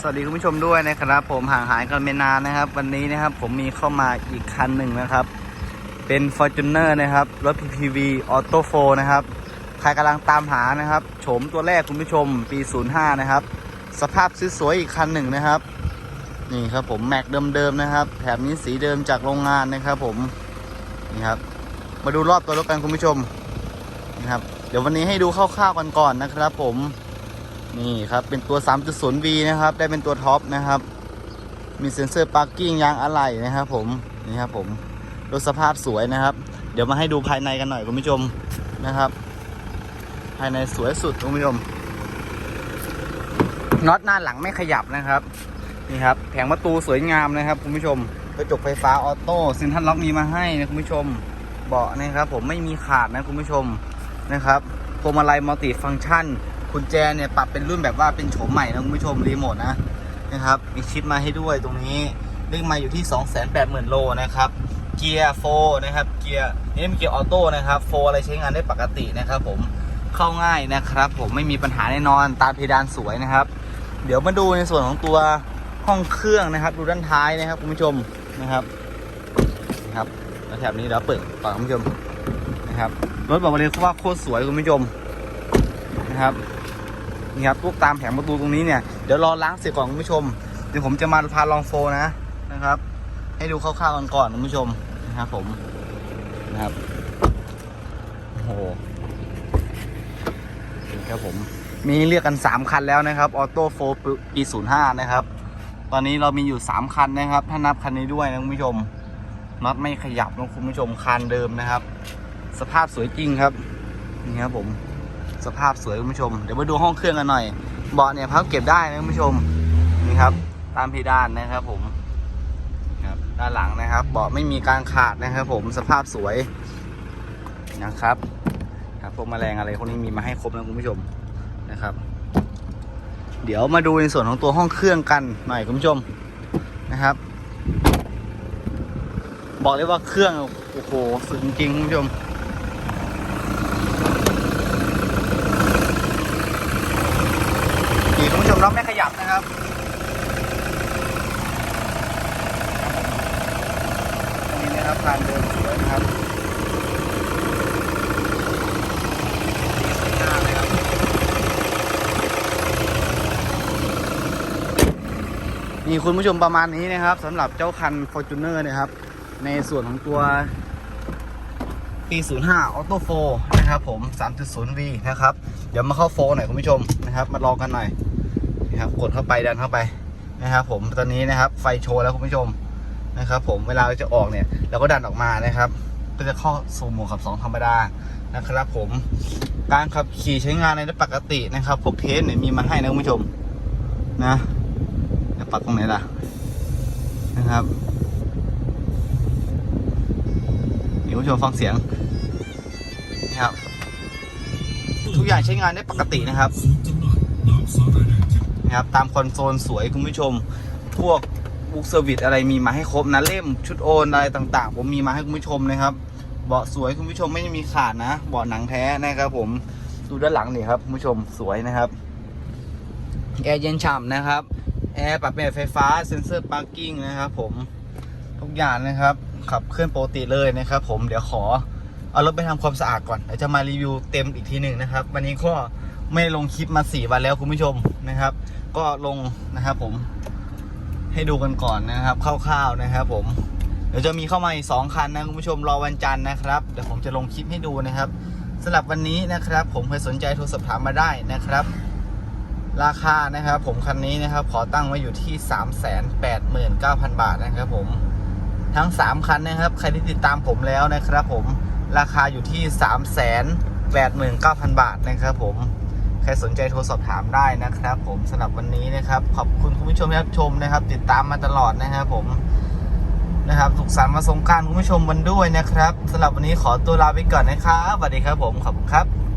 สวัสดีคุณผู้ชมด้วยนะครับ ผมห่างหายกันไม่นานนะครับ วันนี้นะครับผมมีเข้ามาอีกคันหนึ่งนะครับ เป็น Fortuner นะครับรถ PPV Auto 4นะครับใครกำลังตามหานะครับโฉมตัวแรกคุณผู้ชมปี 05 นะครับ สภาพสวยๆอีกคันหนึ่งนะครับ นี่ครับผมแม็กเดิมๆนะครับแถบนี้สีเดิมจากโรงงานนะครับ ผมนี่ครับมาดูรอบตัวรถกันคุณผู้ชมนะครับเดี๋ยววันนี้ให้ดูคร่าวๆกันก่อนนะครับ ผม นี่ครับเป็นตัว 3.0V นะครับ ได้เป็นตัวท็อปนะครับ มีเซ็นเซอร์ปาร์กิ้งยางอะไหล่นะครับ ผมนี่ครับผมรถสภาพสวยนะครับ เดี๋ยวมาให้ดูภายในกันหน่อยคุณผู้ชมนะครับ ภายในสวยสุดคุณผู้ชมน็อตหน้าหลังไม่ขยับนะครับนี่ครับแผงประตูสวยงามนะครับคุณผู้ชมกระจกไฟฟ้าออโต้ซินทันล็อกมีมาให้นะคุณผู้ชมเบาะนะครับ ผมไม่มีขาดนะคุณผู้ชมนะครับพวงมาลัยมัลติฟังก์ชัน กุญแจเนี่ยปรับเป็นรุ่นแบบว่าเป็นโฉมใหม่นะคุณผู้ชมรีโมทนะนะครับ มีชิปมาให้ด้วยตรงนี้เลขไมาอยู่ที่ 280,000 โลนะครับ เกียร์โฟนะครับ เกียร์นี่เป็นเกียร์ออโต้นะครับโฟอะไรใช้งานได้ปกตินะครับผมเข้าง่ายนะครับ ผมไม่มีปัญหาแน่นอนตาเพดานสวยนะครับ เดี๋ยวมาดูในส่วนของตัวห้องเครื่องนะครับ ดูด้านท้ายนะครับคุณผู้ชมนะครับนะครับแถบนี้เดี๋ยวเปิดก่อคุณผู้ชมนะครับรถบอกเลยว่าโคตรสวยคุณผู้ชมนะครับ นี่ครับพวกตามแผงประตูตรงนี้เนี่ยเดี๋ยวรอล้างเสร็จก่อนคุณผู้ชมเดี๋ยวผมจะมาพาลองโฟนะนะครับ ให้ดูคร่าวๆกันก่อนคุณผู้ชมนะครับผมนะครับโอ้โหครับผมมีเรียกกัน 3 คันแล้วนะครับออโต้โฟปี05 นะครับ ตอนนี้เรามีอยู่ 3 คันนะครับ ถ้านับคันนี้ด้วยนะคุณผู้ชมน็อตไม่ขยับนะคุณผู้ชมคันเดิมนะครับ สภาพสวยจริงครับนี่ครับผม สภาพสวยคุณผู้ชม เดี๋ยวมาดูห้องเครื่องกันหน่อย เบาะเนี่ยพับเก็บได้นะคุณผู้ชม นี่ครับ ตามเพดานนะครับผมครับด้านหลังนะครับ เบาะไม่มีการขาดนะครับ ผม สภาพสวยนะครับครับพวกแมลงอะไรพวกนี้มีมาให้ครบนะคุณผู้ชมนะครับ เดี๋ยวมาดูในส่วนของตัวห้องเครื่องกันหน่อยคุณผู้ชมนะครับ บอกเลยว่าเครื่องโอ้โหสุดจริงคุณผู้ชม คุณผู้ชมเราไม่ขยับนะครับตรงนี้นะครับทานเดินสวยนะครับนี่คุณผู้ชมประมาณนี้นะครับสำหรับเจ้าคัน Fortuner นะครับ ในส่วนของตัวปี 05 Auto 4 นะครับผม 3.0V นะครับ เดี๋ยวมาเข้าโฟหน่อยคุณผู้ชมนะครับ มาลองกันหน่อย นะครับกดเข้าไปดันเข้าไปนะครับ ผมตอนนี้นะครับ ไฟโชว์แล้วคุณผู้ชมนะครับ ผมเวลาจะออกเนี่ยเราก็ดันออกมานะครับ ก็จะเข้าสู่โหมดขับ 2 ธรรมดานะครับ ผมการขับขี่ใช้งานในปกตินะครับ พวกเทสเนี่ยมีมาให้นะคุณผู้ชมนะจะปรับตรงไหนล่ะนะครับเดี๋ยวคุณผู้ชมฟังเสียงนะครับ ทุกอย่างใช้งานได้ปกตินะครับ นะครับตามคอนโซลสวยคุณผู้ชม พวกบุ๊กเซอร์วิสอะไรมีมาให้ครบนะเล่มชุดโอนอะไรต่างๆ ผมมีมาให้คุณผู้ชมนะครับ เบาะสวยคุณผู้ชมไม่มีขาดนะ เบาะหนังแท้นะครับผมดูด้านหลังนี่ครับคุณผู้ชมสวยนะครับแอร์เย็นฉ่ำนะครับแอร์ปรับเป็นแบบไฟฟ้าเซ็นเซอร์พาร์กิ้งนะครับผมทุกอย่างนะครับ ขับเคลื่อนปกติเลยนะครับ ผมเดี๋ยวขอเอารถไปทำความสะอาดก่อนเดี๋ยวจะมารีวิวเต็มอีกทีหนึ่งนะครับ วันนี้ก็ ไม่ลงคลิปมา4วันแล้วคุณผู้ชมนะครับ ก็ลงนะครับผมให้ดูกันก่อนนะครับคร่าวๆนะครับ ผมเดี๋ยวจะมีเข้ามาอีกสองคันนะคุณผู้ชมรอวันจันทร์นะครับเดี๋ยวผมจะลงคลิปให้ดูนะครับสำหรับวันนี้นะครับ ผมเคยสนใจโทรสอบถามมาได้นะครับ ราคานะครับ ผมคันนี้นะครับ ขอตั้งไว้อยู่ที่ 389,000 บาทนะครับ ผมทั้ง 3 คันนะครับ ใครที่ติดตามผมแล้วนะครับ ผมราคาอยู่ที่ 389,000 บาทนะครับ ผม ครสนใจโทรสอบถามได้นะครับ ผมสำหรับวันนี้นะครับ ขอบคุณคุณผู้ชมที่รับชมนะครับ ติดตามมาตลอดนะครับผมนะครับสุขสันต์มาสงการคุณผู้ชมวันด้วยนะครับสำหรับวันนี้ขอตัวลาไปก่อนนะครับสวัสดีครับผมขอบคุณครับ